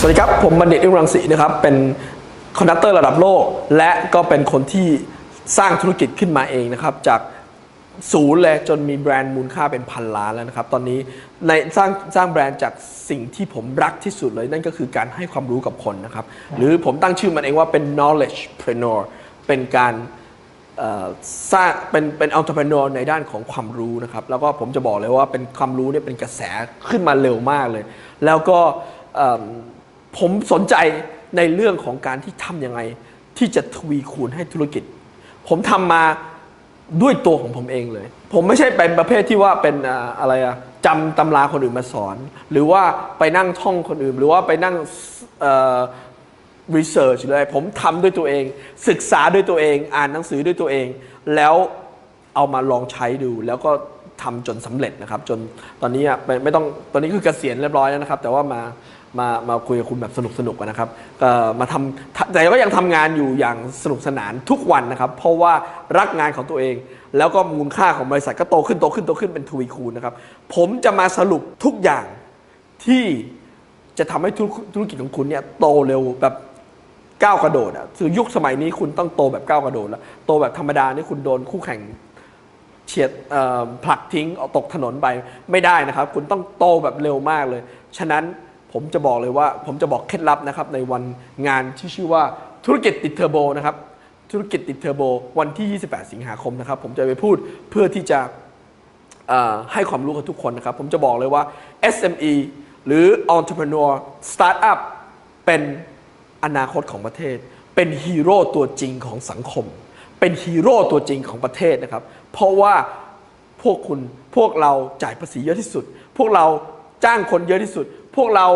สวัสดีครับ ผมบัณฑิตอิรังสีนะครับ เป็นคอนดักเตอร์ระดับโลก และก็เป็นคนที่สร้างธุรกิจขึ้นมาเองนะครับ จากศูนย์เลยจนมีแบรนด์มูลค่าเป็นพันล้านแล้วนะครับ ตอนนี้ในสร้างสร้างแบรนด์จากสิ่งที่ผมรักที่สุดเลย นั่นก็คือการให้ความรู้กับคนนะครับ หรือผมตั้งชื่อมันเองว่าเป็น knowledgepreneur เป็นการสร้างเป็นเป็นอัล r e p r e n e u r ในด้านของความรู้นะครับ แล้วก็ผมจะบอกเลยว่าเป็นความรู้เนี่ยเป็นกระแสขึ้นมาเร็วมากเลย แล้วก็ ผมสนใจในเรื่องของการที่ทำยังไง ที่จะทวีคูณให้ธุรกิจ ผมทำมาด้วยตัวของผมเองเลย ผมไม่ใช่เป็นประเภทที่ว่าเป็นอะไรอะจำตำราคนอื่นมาสอน หรือว่าไปนั่งท่องคนอื่น หรือว่าไปนั่งเอ่อรีเสิร์ชเลยผมทำด้วยตัวเอง ศึกษาด้วยตัวเอง อ่านหนังสือด้วยตัวเอง แล้วเอามาลองใช้ดูแล้วก็ ทำจนสำเร็จนะครับ จนตอนนี้ไม่ไม่ต้องตอนนี้คือเกษียณเรียบร้อยแล้วนะครับ แต่ว่ามามามาคุยกับคุณแบบสนุกสนุกนะครับมาทำแต่ก็ยังทำงานอยู่อย่างสนุกสนานทุกวันนะครับ เพราะว่ารักงานของตัวเอง แล้วก็มูลค่าของบริษัทก็โตขึ้นโตขึ้นโตขึ้นเป็นทวีคูณนะครับ ผมจะมาสรุปทุกอย่างที่จะทำให้ธุรธุรกิจของคุณเนี่ยโตเร็วแบบก้าวกระโดดอะคือยุคสมัยนี้คุณต้องโตแบบก้าวกระโดดแล้วโตแบบธรรมดานี่คุณโดนคู่แข่ง เฉียดผลักทิ้งเอาตกถนนไปไม่ได้นะครับ คุณต้องโตแบบเร็วมากเลย ฉะนั้นผมจะบอกเลยว่าผมจะบอกเคล็ดลับนะครับในวันงานที่ชื่อว่าธุรกิจติดเทอร์โบนะครับธุรกิจติดเทอร์โบวันที่ 28 สิงหาคมนะครับผมจะไปพูดเพื่อที่จะให้ความรู้กับทุกคนนะครับ ผมจะบอกเลยว่า SME หรือ Entrepreneur Startup เป็นอนาคตของประเทศ เป็นฮีโร่ตัวจริงของสังคม เป็นฮีโร่ตัวจริงของประเทศนะครับ เพราะว่าพวกคุณพวกเราจ่ายภาษีเยอะที่สุด พวกเราจ้างคนเยอะที่สุด พวกเรา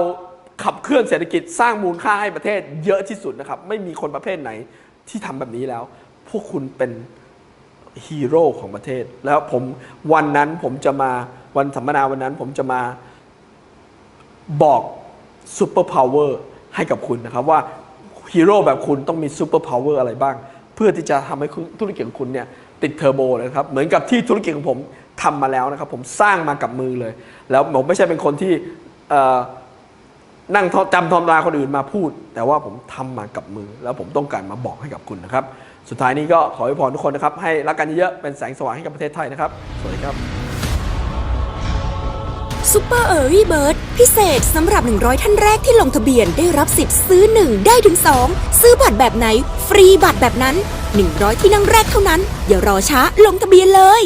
ขับเคลื่อนเศรษฐกิจสร้างมูลค่าให้ประเทศเยอะที่สุดนะครับ ไม่มีคนประเภทไหนที่ทำแบบนี้แล้ว พวกคุณเป็นฮีโร่ของประเทศ แล้วผมวันนั้นผมจะมาวันสัมมนาวันนั้นผมจะมาบอกซูเปอร์พาวเวอร์ให้กับคุณนะครับว่าฮีโร่แบบคุณต้องมีซูเปอร์พาวเวอร์อะไรบ้าง เพื่อที่จะทำให้ธุรกิจของคุณเนี่ยติดเทอร์โบเลยนะครับ เหมือนกับที่ธุรกิจของผมทำมาแล้วนะครับ ผมสร้างมากับมือเลย แล้วผมไม่ใช่เป็นคนที่นั่งจำทอมราคนอื่นมาพูด แต่ว่าผมทำมากับมือ แล้วผมต้องการมาบอกให้กับคุณนะครับ สุดท้ายนี้ก็ขอให้พรทุกคนนะครับ ให้รักกันเยอะๆเป็นแสงสว่างให้กับประเทศไทยนะครับ สวัสดีครับ ซูเปอร์เออรี่เบิร์ดพิเศษสำหรับ 100 ท่านแรกที่ลงทะเบียนได้รับสิทธิ์ซื้อ 1 ได้ถึง 2 ซื้อบัตรแบบไหน ฟรีบัตรแบบนั้น 100 ที่นั่งแรกเท่านั้น อย่ารอช้าลงทะเบียนเลย